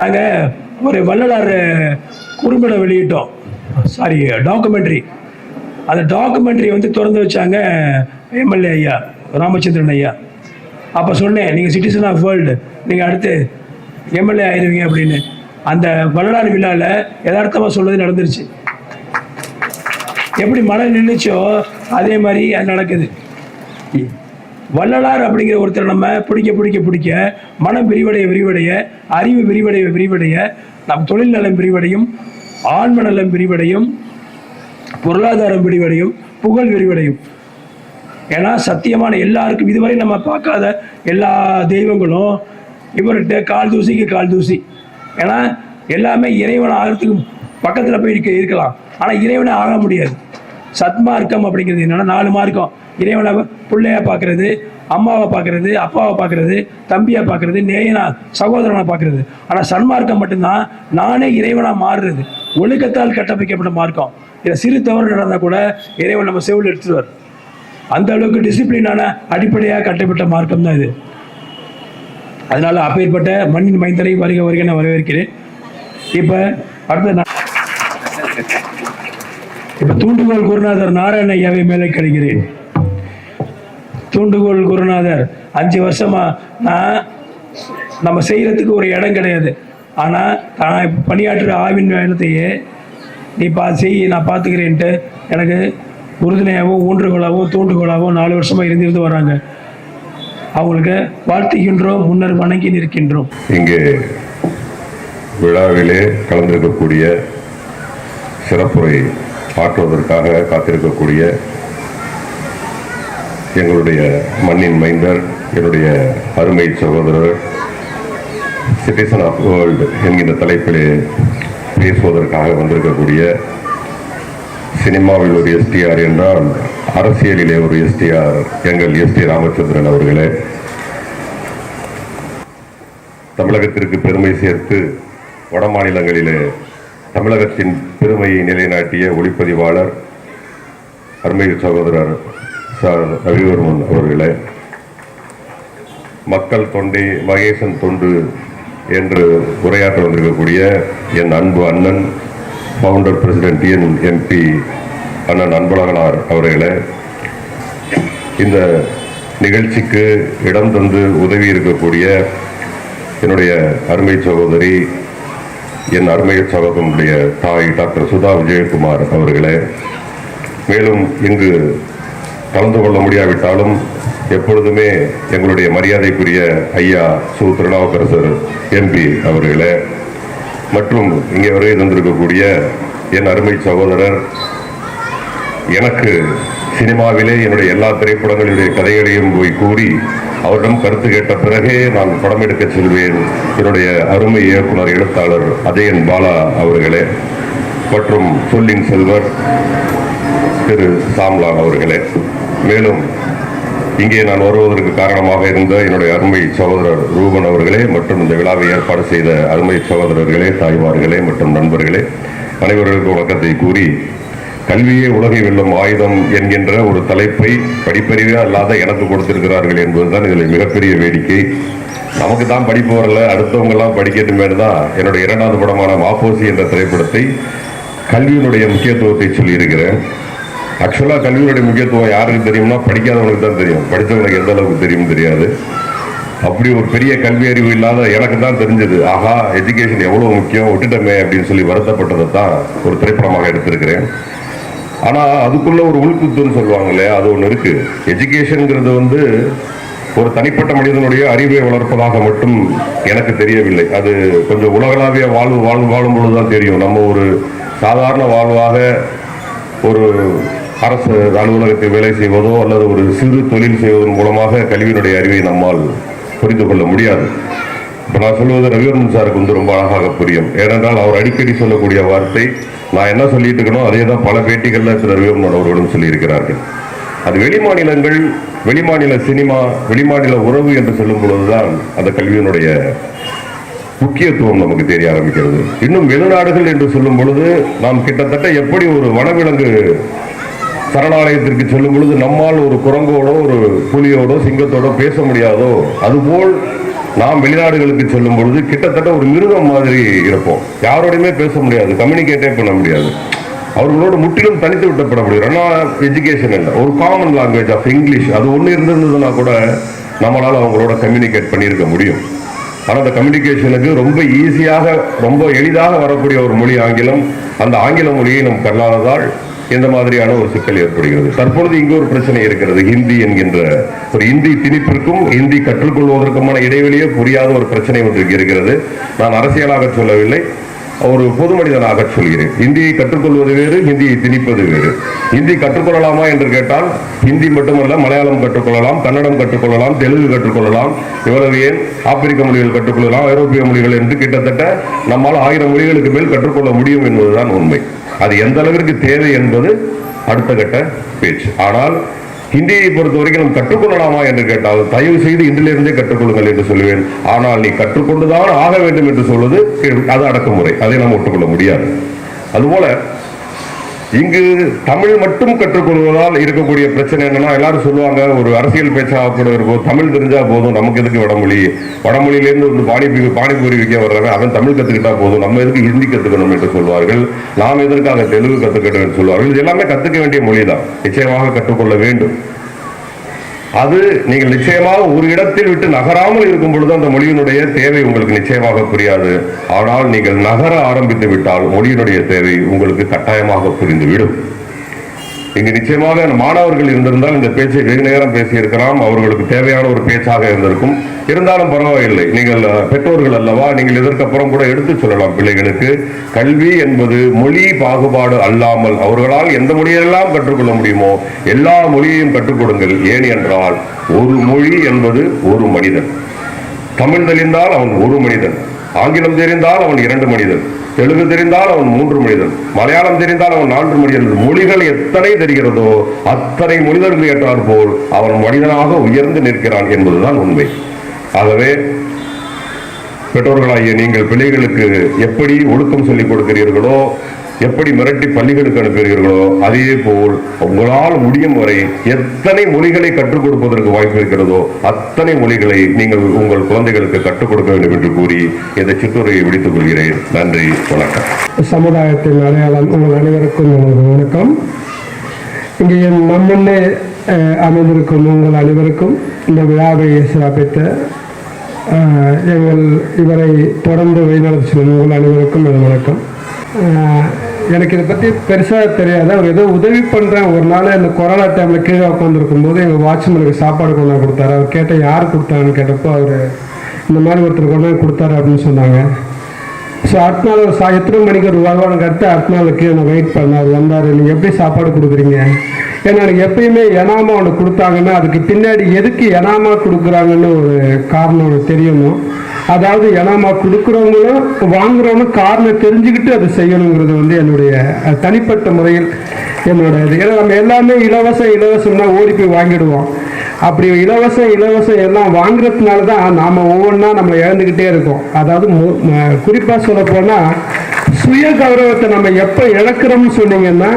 நாங்கள் ஒரு வள்ளலார் குறும்படம் வெளியிட்டோம். சாரி டாக்குமெண்ட்ரி அந்த டாக்குமெண்ட்ரி வந்து திறந்து வச்சாங்க எம்எல்ஏ ஐயா ராமச்சந்திரன் ஐயா. அப்போ சொன்னேன் நீங்கள் சிட்டிசன் ஆஃப் வேர்ல்டு நீங்கள் அடுத்து எம்எல்ஏ ஆயிருவீங்க அப்படின்னு. அந்த வள்ளலார் விழாவில் யதார்த்தமாக சொல்வது நடந்துருச்சு. எப்படி மழை நின்றுச்சோ அதே மாதிரி அது நடக்குது. வள்ளலார் அப்படிங்கிற ஒருத்தர் நம்ம பிடிக்க பிடிக்க பிடிக்க மனம் விரிவடைய விரிவடைய அறிவு விரிவடைய விரிவடைய நம் தொழில் நலம் விரிவடையும் ஆன்ம நலம் விரிவடையும் பொருளாதாரம் விரிவடையும் புகழ் விரிவடையும். ஏன்னா சத்தியமான எல்லாருக்கும் இதுவரை நம்ம பார்க்காத எல்லா தெய்வங்களும் இவர்கிட்ட கால் தூசிக்கு கால் தூசி. ஏன்னா எல்லாமே இறைவன் ஆகிறதுக்கு பக்கத்தில் போய் இருக்க இருக்கலாம். ஆனால் இறைவனை ஆக முடியாது. சத்மார்க்கம் அப்படிங்கிறது என்னன்னா நாலு மார்க்கம். இறைவனை பிள்ளையா பார்க்கறது அம்மாவை பார்க்கறது அப்பாவை பார்க்கறது தம்பியை பார்க்கறது நேயனா சகோதரனை பார்க்கறது. ஆனால் சன்மார்க்கம் மட்டும்தான் நானே இறைவனாக மாறுறது. ஒழுக்கத்தால் கட்டமைக்கப்பட்ட மார்க்கம். இதில் சிறு தவறு நடந்தால் கூட இறைவன் நம்ம செவில் எடுத்துருவார். அந்த அளவுக்கு டிசிப்ளினான அடிப்படையாக கட்டப்பட்ட மார்க்கம் தான் இது. அதனால் அப்பேற்பட்ட மண்ணின் மைந்தரை வருக வருக நான் வரவேற்கிறேன். இப்போ அடுத்த நான் இப்போ தூண்டுகோல் குருநாதர் நாராயண ஐயாவை மேலே கழிக்கிறேன் தூண்டுகோல் குருநாதர் அஞ்சு வருஷமா நான் நம்ம செய்யறதுக்கு ஒரு இடம் கிடையாது. ஆனால் நான் பணியாற்றுற ஆவின் வேலத்தையே நீ பா செய் நான் பார்த்துக்கிறேன்ட்டு எனக்கு உறுதுணையாகவும் ஊன்றுகோலாகவும் தூண்டுகோலாகவும் நாலு வருஷமாக இருந்திருந்து வராங்க. அவங்களுக்கு வாழ்த்துகின்றோம் முன்னர் வணங்கி நிற்கின்றோம். இங்கே விழாவிலே கலந்திருக்கக்கூடிய சிறப்புரை ஆற்றுவதற்காக காத்திருக்கக்கூடிய எங்களுடைய மண்ணின் மைந்தர் என்னுடைய அருமை சகோதரர் சிட்டிசன் ஆஃப் வேர்ல்டு என்கின்ற தலைப்பிலே பேசுவதற்காக வந்திருக்கக்கூடிய சினிமாவில் ஒரு எஸ்டிஆர் என்றால் அரசியலிலே ஒரு எஸ்டிஆர் எங்கள் எஸ்டி ராமச்சந்திரன் அவர்களே. தமிழகத்திற்கு பெருமை சேர்த்து வட மாநிலங்களிலே தமிழகத்தின் பெருமையை நிலைநாட்டிய ஒளிப்பதிவாளர் அருமை சகோதரர் சார் ரவிவர்மன் அவர்களே மக்கள் தொண்டை மகேசன் தொண்டு என்று உரையாற்ற வந்திருக்கக்கூடிய என் அன்பு அண்ணன் ஃபவுண்டர் பிரசிடென்ட் என் எம்பி அண்ணன் அன்பழகனார் அவர்களே இந்த நிகழ்ச்சிக்கு இடம் தந்து உதவி இருக்கக்கூடிய என்னுடைய அருமை சகோதரி என் அருமை சகோதரனுடைய தாய் டாக்டர் சுதா விஜயகுமார் அவர்களே மேலும் இங்கு கலந்து கொள்ள முடியாவிட்டாலும் எப்பொழுதுமே எங்களுடைய மரியாதைக்குரிய ஐயா சு. திருநாவுக்கரசர் எம்பி அவர்களே மற்றும் இங்கே வருகை தந்திருக்கக்கூடிய என் அருமை சகோதரர் எனக்கு சினிமாவிலே என்னுடைய எல்லா திரைப்படங்களுடைய கதைகளையும் போய் கூறி அவரிடம் கருத்து கேட்ட பிறகே நான் படம் எடுக்க செல்வேன். என்னுடைய அருமை இயக்குனர் எழுத்தாளர் அஜயன் பாலா அவர்களே மற்றும் சொல்லின் செல்வர் திரு சாம்லான் அவர்களே. மேலும் இங்கே நான் வருவதற்கு காரணமாக இருந்த என்னுடைய அருமை சகோதரர் ரூபன் அவர்களே மற்றும் இந்த விழாவை ஏற்பாடு செய்த அருமை சகோதரர்களே தாய்மார்களே மற்றும் நண்பர்களே அனைவர்களுக்கு வணக்கத்தை கூறி கல்வியே உலகை வெல்லும் ஆயுதம் என்கின்ற ஒரு தலைப்பை படிப்பறிவே அல்லாத எனக்கு கொடுத்திருக்கிறார்கள் என்பதுதான் இதில் மிகப்பெரிய வேடிக்கை. நமக்கு தான் படிப்பு வரல அடுத்தவங்கெல்லாம் படிக்கட்டுமே தான் என்னுடைய இரண்டாவது படமான மாப்போசி என்ற திரைப்படத்தை கல்வியினுடைய முக்கியத்துவத்தை சொல்லியிருக்கிறேன். ஆக்சுவலாக கல்வியினுடைய முக்கியத்துவம் யாருக்கு தெரியும்னா படிக்காதவனுக்கு தான் தெரியும். படித்தவனுக்கு எந்த அளவுக்கு தெரியும் தெரியாது. அப்படி ஒரு பெரிய கல்வி அறிவு இல்லாத எனக்கு தான் தெரிஞ்சது. ஆஹா எஜுகேஷன் எவ்வளோ முக்கியம் விட்டுட்டமே அப்படின்னு சொல்லி வருத்தப்பட்டதை தான் ஒரு திரைப்படமாக எடுத்திருக்கிறேன். ஆனால் அதுக்குள்ள ஒரு உள்குத்துன்னு சொல்லுவாங்க இல்லையா அது ஒன்று இருக்கு. எஜுகேஷனுங்கிறது வந்து ஒரு தனிப்பட்ட மனிதனுடைய அறிவை வளர்ப்பதாக மட்டும் எனக்கு தெரியவில்லை. அது கொஞ்சம் உலகளாவிய வாழ்வு வாழ்வு வாழும் பொழுது தான் தெரியும். நம்ம ஒரு சாதாரண வாழ்வாக ஒரு அரசு அலுவலகத்தில் வேலை செய்வதோ அல்லது ஒரு சிறு தொழில் செய்வதன் மூலமாக கல்வியினுடைய அறிவை நம்மால் புரிந்து கொள்ள முடியாது. இப்போ நான் சொல்வது ரவிவர்மன் சாருக்கு வந்து ரொம்ப அழகாக புரியும். ஏனென்றால் அவர் அடிக்கடி சொல்லக்கூடிய வார்த்தை நான் என்ன சொல்லிட்டு இருக்கணும் அதே தான் பல பேட்டிகளில் சில விவரம் அவர்களும் சொல்லியிருக்கிறார்கள். அது வெளிமாநிலங்கள் வெளிமாநில சினிமா வெளிமாநில உறவு என்று சொல்லும் பொழுதுதான் அந்த கல்வியினுடைய முக்கியத்துவம் நமக்கு தெரிய ஆரம்பிக்கிறது. இன்னும் வெளிநாடுகள் என்று சொல்லும் பொழுது நாம் கிட்டத்தட்ட எப்படி ஒரு வனவிலங்கு சரணாலயத்திற்கு செல்லும் பொழுது நம்மால் ஒரு குரங்கோடோ ஒரு புலியோடோ சிங்கத்தோடோ பேச முடியாதோ அதுபோல் நாம் வெளிநாடுகளுக்கு செல்லும் பொழுது கிட்டத்தட்ட ஒரு மிருகம் மாதிரி இருப்போம். யாரோடையுமே பேச முடியாது கம்யூனிகேட்டே பண்ண முடியாது. அவர்களோடு முற்றிலும் தனித்து விட்டப்பட முடியும் ஆனால் எஜுகேஷன் இல்லை. ஒரு காமன் லாங்குவேஜ் ஆஃப் இங்கிலீஷ் அது ஒன்று இருந்திருந்ததுன்னா கூட நம்மளால் அவங்களோட கம்யூனிகேட் பண்ணியிருக்க முடியும். ஆனால் அந்த கம்யூனிகேஷனுக்கு ரொம்ப ஈஸியாக ரொம்ப எளிதாக வரக்கூடிய ஒரு மொழி ஆங்கிலம் அந்த ஆங்கில மொழியை நம் கல்லாததால் இந்த மாதிரியான ஒரு சிக்கல் ஏற்படுகிறது. தற்பொழுது இங்கு ஒரு பிரச்சனை இருக்கிறது. ஹிந்தி என்கின்ற ஒரு இந்தி திணிப்பிற்கும் இந்தி கற்றுக்கொள்வதற்குமான இடைவெளியே புரியாத ஒரு பிரச்சனை ஒன்று இருக்கிறது. நான் அரசியலாக சொல்லவில்லை ஒரு பொது மனிதனாக சொல்கிறேன். ஹிந்தியை கற்றுக்கொள்வது வேறு ஹிந்தியை திணிப்பது வேறு. ஹிந்தி கற்றுக்கொள்ளலாமா என்று கேட்டால் ஹிந்தி மட்டுமல்ல மலையாளம் கற்றுக்கொள்ளலாம் கன்னடம் கற்றுக்கொள்ளலாம் தெலுங்கு கற்றுக்கொள்ளலாம் இவ்வளவு ஏன்? ஆப்பிரிக்க மொழிகள் கற்றுக்கொள்ளலாம் ஐரோப்பிய மொழிகள் என்று கிட்டத்தட்ட நம்மால் ஆயிரம் மொழிகளுக்கு மேல் கற்றுக்கொள்ள முடியும் என்பதுதான் உண்மை. அது எந்த அளவிற்கு தேவை என்பது அடுத்த கட்ட பேச்சு. ஆனால் ஹிந்தியை பொறுத்த வரைக்கும் நாம் கற்றுக்கொள்ளலாமா என்று கேட்டால் தயவு செய்து இன்றிலிருந்தே கற்றுக்கொள்ளுங்கள் என்று சொல்லுவேன். ஆனால் நீ கற்றுக்கொண்டுதான் ஆக வேண்டும் என்று சொல்வது அது அடக்குமுறை. அதை நாம் ஒட்டுக்கொள்ள முடியாது. அதுபோல இங்கு தமிழ் மட்டும் கற்றுக்கொள்வதால் இருக்கக்கூடிய பிரச்சனை என்னன்னா எல்லாரும் சொல்லுவாங்க ஒரு அரசியல் பேச்சாக கூட இருக்கும் தமிழ் தெரிஞ்சா போதும் நமக்கு எதுக்கு வடமொழி? வடமொழியிலேருந்து ஒரு பானிபூரி பானிபூரி விற்க வர்றாங்க அவன் தமிழ் கத்துக்கிட்டா போதும் நம்ம எதுக்கு ஹிந்தி கத்துக்கணும் என்று சொல்வார்கள். நாம் எதற்காக தெலுங்கு கத்துக்கணும் என்று சொல்வார்கள். இது எல்லாமே கத்துக்க வேண்டிய மொழி தான் நிச்சயமாக கற்றுக்கொள்ள வேண்டும். அது நீங்கள் நிச்சயமாக ஒரு இடத்தில் விட்டு நகராமல் இருக்கும் பொழுது அந்த மொழியினுடைய தேவை உங்களுக்கு நிச்சயமாக புரியாது. ஆனால் நீங்கள் நகர ஆரம்பித்து விட்டால் மொழியினுடைய தேவை உங்களுக்கு கட்டாயமாக புரிந்துவிடும். இங்கு நிச்சயமாக மாணவர்கள் இருந்திருந்தால் இந்த பேச்சை வெகு நேரம் பேசியிருக்கலாம். அவர்களுக்கு தேவையான ஒரு பேச்சாக இருந்திருக்கும். இருந்தாலும் பரவாயில்லை. நீங்கள் பெற்றோர்கள் அல்லவா நீங்கள் இதற்கப்புறம் கூட எடுத்துச் சொல்லலாம் பிள்ளைகளுக்கு. கல்வி என்பது மொழி பாகுபாடு அல்லாமல் அவர்களால் எந்த மொழியெல்லாம் கற்றுக்கொள்ள முடியுமோ எல்லா மொழியையும் கற்றுக் கொடுங்கள். ஏன் என்றால் ஒரு மொழி என்பது ஒரு மனிதன். தமிழ் தெரிந்தால் அவன் ஒரு மனிதன். ஆங்கிலம் தெரிந்தால் அவன் இரண்டு மனிதன். தெலுங்கு தெரிந்தால் அவன் மூன்று மனிதன் மலையாளம் தெரிந்தால் அவன் நான்கு மனிதன். மொழிகள் எத்தனை தெரிகிறதோ அத்தனை மனிதர்கள் ஏற்றார் போல் அவன் மனிதனாக உயர்ந்து நிற்கிறான் என்பதுதான் உண்மை. ஆகவே பெற்றோர்களாகிய நீங்கள் பிள்ளைகளுக்கு எப்படி ஒழுக்கம் சொல்லிக் கொடுக்கிறீர்களோ எப்படி மிரட்டி பள்ளிகளுக்கு அனுப்புகிறீர்களோ அதே போல் உங்களால் முடியும் வரை எத்தனை மொழிகளை கற்றுக் கொடுப்பதற்கு வாய்ப்பு இருக்கிறதோ அத்தனை மொழிகளை நீங்கள் உங்கள் குழந்தைகளுக்கு கற்றுக் கொடுக்க வேண்டும் என்று கூறி இந்த சிற்றுரையை விடுத்துக் கொள்கிறேன். நன்றி வணக்கம். சமுதாயத்தின் அடையாளம் உங்கள் அனைவருக்கும் வணக்கம். இங்கே என் நம்முன்னே அமைந்திருக்கும் உங்கள் அனைவருக்கும் இந்த விழாவை சிறப்பித்த எங்கள் இவரை தொடர்ந்து வழிநடத்தி செல்லும் உங்கள் அனைவருக்கும் எனது வணக்கம். எனக்கு இதை பற்றி பெருசாக தெரியாது. அவர் ஏதோ உதவி பண்ணுறேன் ஒரு நாள் இந்த கொரோனா டைமில் கீழே உட்காந்துருக்கும் போது எங்கள் வாட்ச்மேனுக்கு சாப்பாடு கொண்டாந்து கொடுத்தாரு. அவர் கேட்ட யார் கொடுத்தாங்கன்னு கேட்டப்போ அவர் இந்த மாதிரி ஒருத்தர் கொண்டாந்து கொடுத்தாரு அப்படின்னு சொன்னாங்க. ஸோ அடுத்த நாள் ஒரு சா எத்தனை மணிக்கு ஒரு வருவானுக்கு கட்டு அடுத்த கீழே நான் வெயிட் பண்ணேன். அவர் வந்தார் நீங்கள் எப்படி சாப்பாடு கொடுக்குறீங்க? ஏன்னா எனக்கு எப்பயுமே எனாமா ஒன்று கொடுத்தாங்கன்னா அதுக்கு பின்னாடி எதுக்கு எனாமா கொடுக்குறாங்கன்னு ஒரு காரணம் ஒன்று தெரியணும். அதாவது நம்ம கொடுக்குறவங்களும் வாங்குறவங்களும் காரணம் தெரிஞ்சுக்கிட்டு அதை செய்யணுங்கிறது வந்து என்னுடைய தனிப்பட்ட முறையில் என்னோட இது. ஏன்னா நம்ம எல்லாமே இலவசம் இலவசம்னா ஓடி போய் வாங்கிடுவோம். அப்படி இலவசம் இலவசம் எல்லாம் வாங்குறதுனால தான் நாம் ஒவ்வொன்றா நம்ம இழந்துக்கிட்டே இருக்கோம். அதாவது குறிப்பாக சொல்ல போனால் சுய கௌரவத்தை நம்ம எப்போ இழக்கிறோம்னு சொன்னீங்கன்னா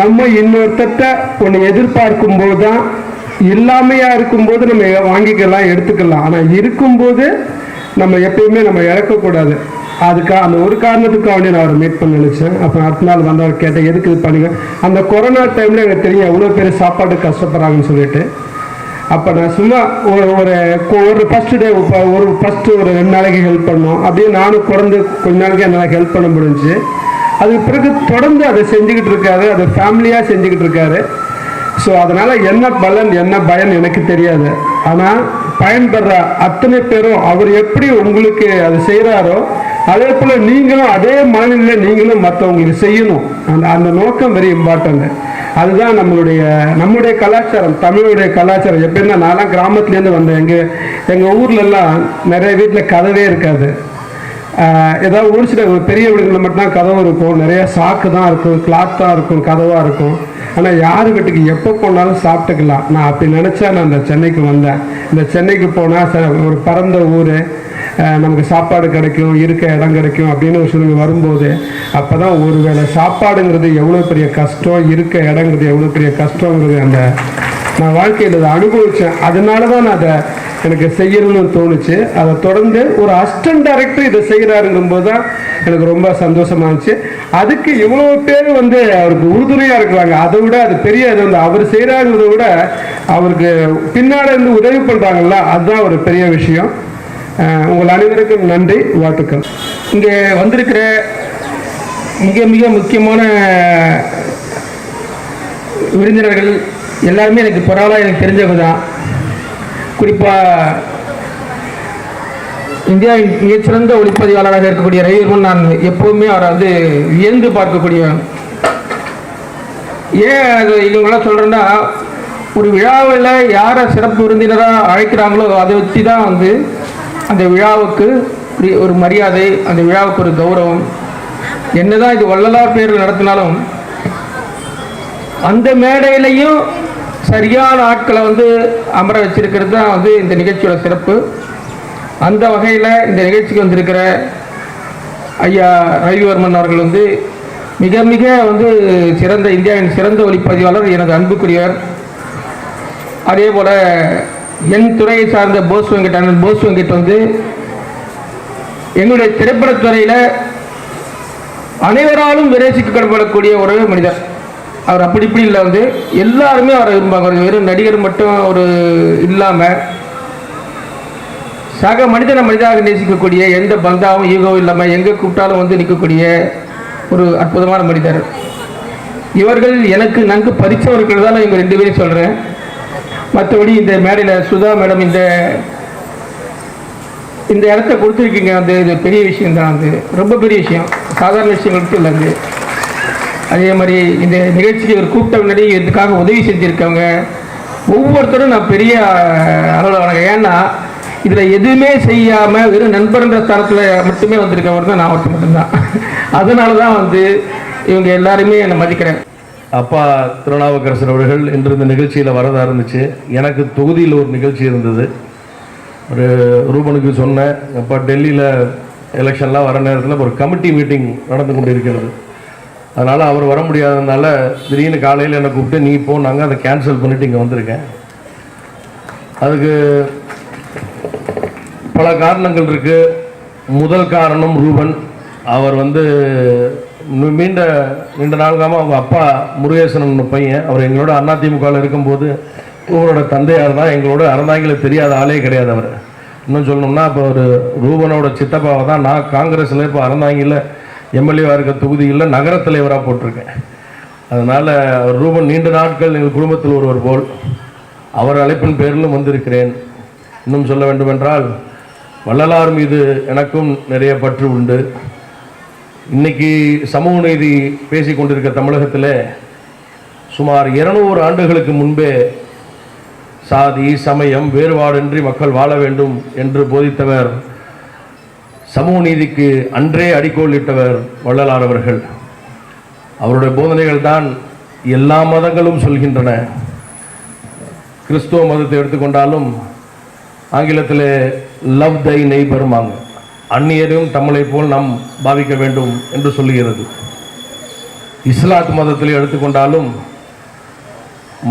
நம்ம இன்னொருத்தட்ட ஒன்று எதிர்பார்க்கும் போது தான் இல்லாமையாக இருக்கும்போது நம்ம வாங்கிக்கலாம் எடுத்துக்கலாம். ஆனால் இருக்கும்போது நம்ம எப்பயுமே நம்ம இழக்கக்கூடாது. அதுக்காக அந்த ஒரு காரணத்துக்காக வேண்டிய நான் அவரை மீட் பண்ண நினச்சேன் அப்புறம் அடுத்த நாள் வந்தவர் கேட்டேன் எதுக்கு இது பண்ணுங்க? அந்த கொரோனா டைமில் எனக்கு தெரியும் எவ்வளோ பேர் சாப்பாடு கஷ்டப்படுறாங்கன்னு சொல்லிட்டு. அப்போ நான் சும்மா ஒரு ஒரு ஒரு ஃபஸ்ட்டு டே ஒரு ஃபஸ்ட்டு ஒரு ரெண்டு நாளைக்கு ஹெல்ப் பண்ணோம். அப்படியே நானும் குறைந்து கொஞ்ச நாளைக்கு என்னால் ஹெல்ப் பண்ண முடிஞ்சு அதுக்கு பிறகு தொடர்ந்து அதை செஞ்சுக்கிட்டு இருக்காரு. அதை ஃபேமிலியாக செஞ்சுக்கிட்டு இருக்காரு. ஸோ அதனால் என்ன பலன் என்ன பயன் எனக்கு தெரியாது. ஆனால் பயன்படுற அத்தனை பேரும் அவர் எப்படி உங்களுக்கு அது செய்கிறாரோ அதே போல் நீங்களும் அதே மனநிலையில் நீங்களும் மற்றவங்களுக்கு செய்யணும். அந்த அந்த நோக்கம் வெரி இம்பார்ட்டன்ட் அதுதான் நம்மளுடைய நம்முடைய கலாச்சாரம் தமிழுடைய கலாச்சாரம். எப்படின்னா நான்லாம் கிராமத்துலேருந்து வந்தேன். எங்கள் எங்கள் ஊர்லெல்லாம் நிறைய வீட்டில் கதவே இருக்காது. ஏதாவது ஒரு சில பெரிய வீடுகளில் மட்டும்தான் கதவு இருக்கும். நிறைய சாக்கு தான் இருக்கும் கிளாத் தான் இருக்கும் கதவாக இருக்கும். ஆனால் யார் வீட்டுக்கு எப்போ போனாலும் சாப்பிட்டுக்கலாம். நான் அப்படி நினச்சா நான் இந்த சென்னைக்கு வந்தேன். இந்த சென்னைக்கு போனால் ச ஒரு பரந்த ஊர் நமக்கு சாப்பாடு கிடைக்கும் இருக்க இடம் கிடைக்கும் அப்படின்னு ஒரு சூழ்நிலை வரும்போது அப்போ தான் ஒரு வேளை சாப்பாடுங்கிறது எவ்வளோ பெரிய கஷ்டம் இருக்க இடங்கிறது எவ்வளோ பெரிய கஷ்டங்கிறது அந்த நான் வாழ்க்கையில் அதை அனுபவித்தேன் அதனால தான் நான் அதை எனக்கு செய்யணும்னு தோணுச்சு. அதை தொடர்ந்து ஒரு அசிஸ்டன்ட் டைரக்டர் இதை செய்கிறாருங்கும் போது தான் எனக்கு ரொம்ப சந்தோஷமா இருந்துச்சு. அதுக்கு இவ்வளோ பேர் வந்து அவருக்கு உறுதுணையாக இருக்கிறாங்க. அதை விட அது பெரிய இது வந்து அவர் செய்கிறாங்கிறத விட அவருக்கு பின்னாடி இருந்து உதவி பண்ணுறாங்கல்ல அதுதான் ஒரு பெரிய விஷயம். உங்கள் அனைவருக்கும் நன்றி வாழ்த்துக்கள். இங்கே வந்திருக்கிற மிக மிக முக்கியமான விருந்தினர்கள் எல்லாருமே எனக்கு பரவாயில்ல எனக்கு தெரிஞ்சவங்க தான். குறிப்பாக இந்தியாவின் மிகச்சிறந்த ஒளிப்பதிவாளராக இருக்கக்கூடிய ரவிவர்மன் நான் எப்போவுமே அவரை வந்து வியந்து பார்க்கக்கூடிய ஏன் அது இவங்களாம் சொல்கிறேன்னா ஒரு விழாவில் யாரை சிறப்பு விருந்தினராக அழைக்கிறாங்களோ அதை வச்சு தான் வந்து அந்த விழாவுக்கு ஒரு- ஒரு மரியாதை அந்த விழாவுக்கு ஒரு கௌரவம். என்னதான் இது வள்ளலார் பேரில் நடத்தினாலும் அந்த மேடையிலையும் சரியான ஆட்களை வந்து அமர வச்சிருக்கிறது தான் வந்து இந்த நிகழ்ச்சியோட சிறப்பு. அந்த வகையில் இந்த நிகழ்ச்சிக்கு வந்திருக்கிற ஐயா ரவிவர்மன் அவர்கள் வந்து மிக மிக வந்து சிறந்த இந்தியாவின் சிறந்த ஒளிப்பதிவாளர் எனது அன்புக்குரியவர். அதே போல் என் துறையை சார்ந்த போஸ் வெங்கட் அண்ணன் போஸ் வெங்கட் வந்து எங்களுடைய திரைப்படத்துறையில் அனைவராலும் விரேசிக்கப்படக்கூடிய ஒரு மனிதர். அவர் அப்படி இப்படி இல்லை வந்து எல்லாருமே அவரை விரும்புவாங்க. வெறும் நடிகர் மட்டும் ஒரு இல்லாமல் சக மனிதனை மனிதாக நேசிக்கக்கூடிய எந்த பந்தாவும் ஈகோவும் இல்லாமல் எங்கே கூப்பிட்டாலும் வந்து நிற்கக்கூடிய ஒரு அற்புதமான மனிதர். இவர்கள் எனக்கு நன்கு பரிச்சவர்கள் தான் இவங்க ரெண்டு பேரையும் சொல்கிறேன் மற்றபடி இந்த மேடையில் சுதா மேடம் இந்த இந்த இடத்த கொடுத்துருக்கீங்க வந்து இது பெரிய விஷயம் தான் அது. ரொம்ப பெரிய விஷயம். சாதாரண விஷயங்களுக்கு இல்லை அது. அதே மாதிரி இந்த நிகழ்ச்சிக்கு இவர் கூப்பிட்ட முன்னாடி இதுக்காக உதவி செஞ்சுருக்கவங்க. ஒவ்வொருத்தரும் நான் பெரிய அளவில் வணக்கம். ஏன்னா இதில் எதுவுமே செய்யாமல் வெறும் நண்பர்ன்ற தரத்தில் மட்டுமே வந்திருக்கவர் தான் நான் ஒருத்தர் மட்டும்தான். அதனால தான் வந்து இவங்க எல்லாருமே என்னை மதிக்கிறேன். அப்பா திருநாவுக்கரசர் அவர்கள் இன்று இந்த நிகழ்ச்சியில் வரதா இருந்துச்சு. எனக்கு தொகுதியில் ஒரு நிகழ்ச்சி இருந்தது. ஒரு ரூபனுக்கு சொன்னேன் அப்போ டெல்லியில் எலெக்ஷன்லாம் வர நேரத்தில் ஒரு கமிட்டி மீட்டிங் நடந்து கொண்டு இருக்கிறது அதனால் அவர் வர முடியாததுனால திடீர்னு காலையில் என்னை கூப்பிட்டு நீ போனாங்க அதை கேன்சல் பண்ணிவிட்டு இங்கே வந்திருக்கேன். அதுக்கு பல காரணங்கள் இருக்கு. முதல் காரணம் ரூபன். அவர் வந்து மீண்ட நீண்ட நீண்ட அவங்க அப்பா முருகேசன் பையன். அவர் எங்களோட அதிமுகவில் இருக்கும்போது இவரோட தந்தையார் தான் எங்களோட அறந்தாங்கில தெரியாத ஆளே கிடையாது அவர். இன்னும் சொல்லணும்னா இப்போ ஒரு ரூபனோட சித்தப்பாவை தான் நான் காங்கிரஸில் இப்போ அறந்தாங்கில எம்எல்ஏவாக இருக்க தொகுதியில் நகர தலைவராக போட்டிருக்கேன். அதனால் ரூபன் நீண்ட நாட்கள் எங்கள் குடும்பத்தில் ஒருவர் போல் அவர் அழைப்பின் பேரிலும் வந்திருக்கிறேன். இன்னும் சொல்ல வேண்டுமென்றால் வள்ளலார் மீது எனக்கும் நிறைய பற்று உண்டு. இன்னைக்கு சமூக நீதி பேசி கொண்டிருக்க தமிழகத்தில் சுமார் இருநூறு ஆண்டுகளுக்கு முன்பே சாதி சமயம் வேறுபாடின்றி மக்கள் வாழ வேண்டும் என்று போதித்தவர் சமூக நீதிக்கு அன்றே அடிக்கோளிட்டவர் வள்ளலார் அவர்கள். அவருடைய போதனைகள் தான் எல்லா மதங்களும் சொல்கின்றன. கிறிஸ்துவ மதத்தை எடுத்துக்கொண்டாலும் ஆங்கிலத்தில் லவ் தை நெய்பருமாங்க அந்நியரும் தமிழை போல் நாம் பாவிக்க வேண்டும் என்று சொல்லுகிறது. இஸ்லாத் மதத்தில் எடுத்துக்கொண்டாலும்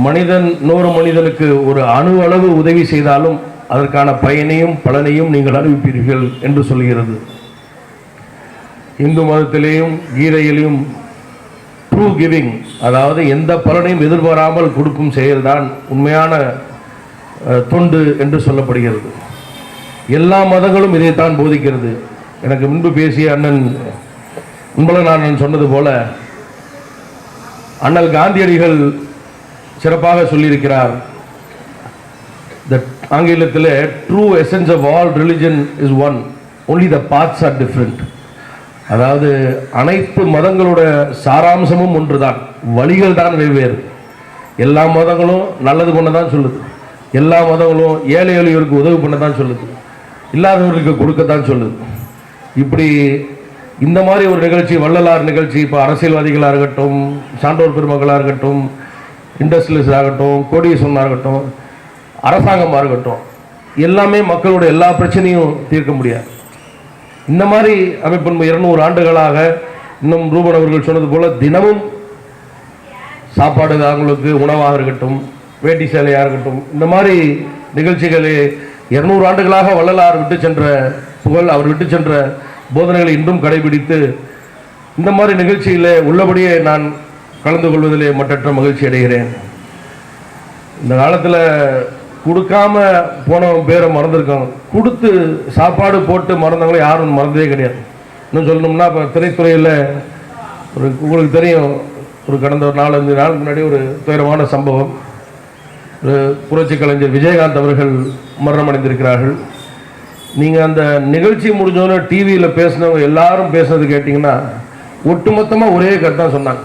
மனிதன் நூறு மனிதனுக்கு ஒரு அணு அளவு உதவி செய்தாலும் அதற்கான பயனையும் பலனையும் நீங்கள் அறிவிப்பீர்கள் என்று சொல்கிறது இந்து மதத்திலேயும் கீதையிலையும் ட்ரூ கிவிங் அதாவது எந்த பலனையும் எதிர்பாராமல் கொடுக்கும் செயல்தான் உண்மையான தொண்டு என்று சொல்லப்படுகிறது. எல்லா மதங்களும் இதைத்தான் போதிக்கிறது. எனக்கு முன்பு பேசிய அண்ணன் அன்பழகன் நான் சொன்னது போல அண்ணல் காந்தியடிகள் சிறப்பாக சொல்லியிருக்கிறார். த ஆங்கிலத்தில் true essence of all religion is one only the parts are different அதாவது அனைத்து மதங்களோட சாராம்சமும் ஒன்று தான் வழிகள் தான் வெவ்வேறு. எல்லா மதங்களும் நல்லது பண்ண தான் சொல்லுது. எல்லா மதங்களும் ஏழை எளியோருக்கு உதவி பண்ண தான் சொல்லுது. இல்லாதவர்களுக்கு கொடுக்கத்தான் சொல்லுது. இப்படி இந்த மாதிரி ஒரு நிகழ்ச்சி வள்ளலார் நிகழ்ச்சி இப்போ அரசியல்வாதிகளாக இருக்கட்டும் சான்றோர் பெருமக்களாக இருக்கட்டும் இண்டஸ்ட்ரியலிஸ்ட் ஆகட்டும் கோடீஸ்வரனாக இருக்கட்டும் அரசாங்கமாக இருக்கட்டும் எல்லாமே மக்களோட எல்லா பிரச்சனையும் தீர்க்க முடியாது. இந்த மாதிரி அமைப்பு இருநூறு ஆண்டுகளாக இன்னும் ரூபன் அவர்கள் சொன்னது போல் தினமும் சாப்பாடு அவங்களுக்கு உணவாக இருக்கட்டும் வேட்டி சேலையாக இருக்கட்டும் இந்த மாதிரி நிகழ்ச்சிகளை இருநூறு ஆண்டுகளாக வள்ளலார் விட்டு சென்ற புகழ் அவர் விட்டு சென்ற போதனைகளை இன்றும் கடைபிடித்து இந்த மாதிரி நிகழ்ச்சியில் உள்ளபடியே நான் கலந்து கொள்வதிலே மற்றற்ற மகிழ்ச்சி அடைகிறேன். இந்த காலத்தில் கொடுக்காம போனவன் பேரை மறந்துருக்காங்க கொடுத்து சாப்பாடு போட்டு மறந்தவங்களே யாரும் மறந்ததே கிடையாது. இன்னும் சொல்லணும்னா இப்போ திரைத்துறையில் ஒரு உங்களுக்கு தெரியும் ஒரு கடந்த ஒரு நாலஞ்சு நாளுக்கு முன்னாடி ஒரு துயரமான சம்பவம். புரட்சி கலைஞர் விஜயகாந்த் அவர்கள் மரணமடைந்திருக்கிறார்கள். நீங்கள் அந்த நிகழ்ச்சி முடிஞ்சோன்னே டிவியில் பேசினவங்க எல்லாரும் பேசுனது கேட்டிங்கன்னா ஒட்டுமொத்தமாக ஒரே கருத்தான் சொன்னாங்க.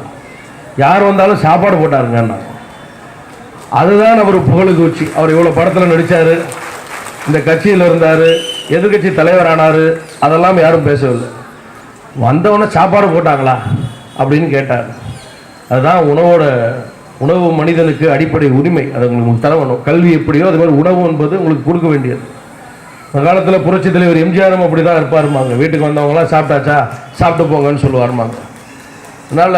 யார் வந்தாலும் சாப்பாடு போட்டாருங்கண்ணா. அதுதான் அவர் புகழுக்கு உச்சி அவர் இவ்வளோ படத்தில் நடித்தார் இந்த கட்சியில் இருந்தார். எதிர்கட்சி தலைவர் ஆனார். அதெல்லாம் யாரும் பேசவில்லை. வந்தவொடனே சாப்பாடு போட்டாங்களா? அப்படின்னு கேட்டார். அதுதான் உணவோட உணவு மனிதனுக்கு அடிப்படை உரிமை அது உங்களுக்கு தரவணும் கல்வி எப்படியோ அது மாதிரி உணவு என்பது உங்களுக்கு கொடுக்க வேண்டியது. அந்த காலத்தில் புரட்சி தலைவர் எம்ஜிஆரும் அப்படி தான் இருப்பாருமாங்க வீட்டுக்கு வந்தவங்களாம் சாப்பிட்டாச்சா? சாப்பிட்டு போங்கன்னு சொல்லுவாருமாங்க அதனால்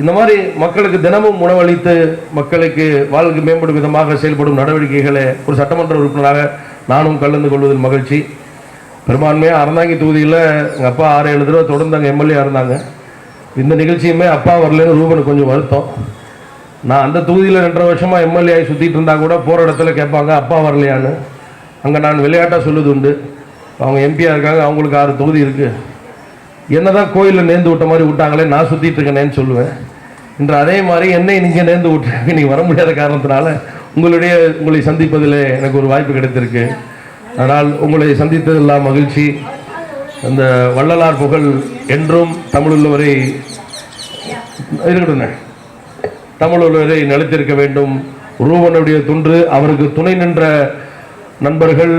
இந்த மாதிரி மக்களுக்கு தினமும் உணவளித்து மக்களுக்கு வாழ்க்கை மேம்படும் விதமாக செயல்படும் நடவடிக்கைகளை ஒரு சட்டமன்ற உறுப்பினராக நானும் கலந்து கொள்வதில் மகிழ்ச்சி. பெரும்பான்மையாக அறந்தாங்கி தொகுதியில் எங்கள் அப்பா ஆறு ஏழு தடவை தொடர்ந்து அங்கே எம்எல்ஏ இருந்தாங்க. இந்த நிகழ்ச்சியுமே அப்பா வரலன்னு ரூபனுக்கு கொஞ்சம் வருத்தம். நான் அந்த தொகுதியில் ரெண்டரை வருஷமாக எம்எல்ஏ ஆகி சுற்றிட்டு இருந்தால் கூட போகிற இடத்துல கேட்பாங்க அப்பா வரலையான்னு. அங்கே நான் விளையாட்டாக சொல்லுது உண்டு. அவங்க எம்பியாக இருக்காங்க அவங்களுக்கு ஆறு தொகுதி இருக்குது என்ன தான் கோயிலில் நேர்ந்து விட்ட மாதிரி விட்டாங்களே நான் சுற்றிட்டு இருக்கேனேன்னு சொல்லுவேன். இன்று அதே மாதிரி என்னை நீங்கள் நேர்ந்து விட்டுருக்கு நீங்கள் வர முடியாத காரணத்தினால உங்களுடைய உங்களை சந்திப்பதில் எனக்கு ஒரு வாய்ப்பு கிடைத்திருக்கு. அதனால் உங்களை சந்தித்ததெல்லாம் மகிழ்ச்சி. அந்த வள்ளலார் புகழ் என்றும் தமிழ் உள்ளவரை இருக்கட்டும்ண்ணே. தமிழ் உள்ளவரை நிலைத்திருக்க வேண்டும். ரூபனுடைய துன்று அவருக்கு துணை நின்ற நண்பர்கள்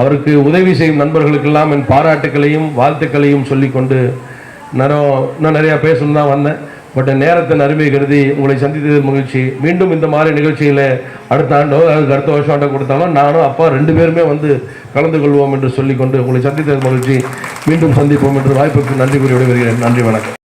அவருக்கு உதவி செய்யும் நண்பர்களுக்கெல்லாம் என் பாராட்டுக்களையும் வாழ்த்துக்களையும் சொல்லிக்கொண்டு நேரம் இன்னும் நிறையா பேசணும் தான் வந்தேன். பட் நேரத்தின் அருமை கருதி உங்களை சந்தித்தது மகிழ்ச்சி. மீண்டும் இந்த மாதிரி நிகழ்ச்சியில் அடுத்த ஆண்டோ அதுக்கு அடுத்த வருஷம் ஆண்டோ கொடுத்தாலும் நானும் அப்பா ரெண்டு பேருமே வந்து கலந்து கொள்வோம் என்று சொல்லிக்கொண்டு உங்களை சந்தித்தது மகிழ்ச்சி. மீண்டும் சந்திப்போம் என்று வாய்ப்புக்கு நன்றி கூறி விடைபெறுகிறேன். நன்றி வணக்கம்.